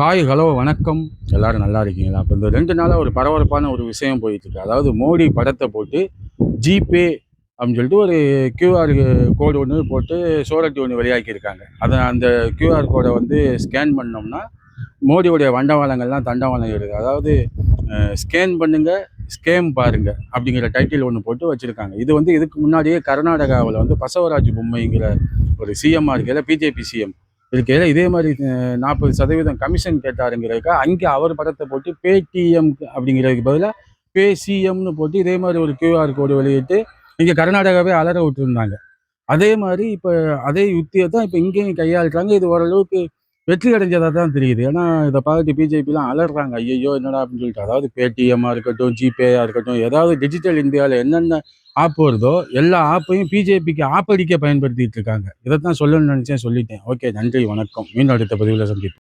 Hi hello வணக்கம். எல்லாரும் நல்லா இருக்கீங்களா? அப்போ இந்த ரெண்டு நாளாக ஒரு பரபரப்பான ஒரு விஷயம் போயிட்டுருக்கு. அதாவது மோடி படத்தை போட்டு ஜிபே அப்படின்னு சொல்லிட்டு ஒரு கியூஆர் கோடு ஒன்று போட்டு சோரட்டி ஒன்று வெளியாக்கியிருக்காங்க. அதை அந்த கியூஆர் கோடை வந்து ஸ்கேன் பண்ணோம்னா மோடியோடைய வண்டவாளங்கள்லாம் தண்டவாளம் இருக்குது அதாவது ஸ்கேன் பண்ணுங்கள் ஸ்கேம் பாருங்க அப்படிங்கிற டைட்டில் ஒன்று போட்டு வச்சுருக்காங்க. இது வந்து இதுக்கு முன்னாடியே கர்நாடகாவில் வந்து பசவராஜ் பொம்மைங்கிற ஒரு சிஎம்மாக இருக்கிற பிஜேபி சிஎம் இருக்கையில் இதே மாதிரி நாற்பது சதவீதம் கமிஷன் கேட்டாருங்கிறதுக்கா அங்கே அவர் படத்தை போட்டு பேடிஎம் அப்படிங்கிறதுக்கு பதிலாக பே சிஎம்னு போட்டு இதே மாதிரி ஒரு கியூஆர் கோடு வெளியிட்டு இங்கே கர்நாடகாவே அலற விட்டுருந்தாங்க. அதே மாதிரி இப்போ அதே யுத்தியை தான் இப்போ இங்கேயும் கையாளுறாங்க. இது ஓரளவுக்கு வெற்றி அடைஞ்சதாக தான் தெரியுது. ஏன்னா இதை பார்த்துட்டு பிஜேபிலாம் அலறாங்க. ஐயோ என்னடா அப்படின்னு சொல்லிட்டு. அதாவது பேடிஎம்மாக இருக்கட்டும் ஜிபேயாக இருக்கட்டும் ஏதாவது டிஜிட்டல் இந்தியாவில் என்னென்ன ஆப் வருதோ எல்லா ஆப்பையும் பிஜேபிக்கு ஆப்படிக்க பயன்படுத்திட்டு இருக்காங்க. இதைத்தான் சொல்லணும்னு நினச்சேன் சொல்லிட்டேன். ஓகே நன்றி வணக்கம். மீண்டும் அடுத்த பதிவில் சந்திப்போம்.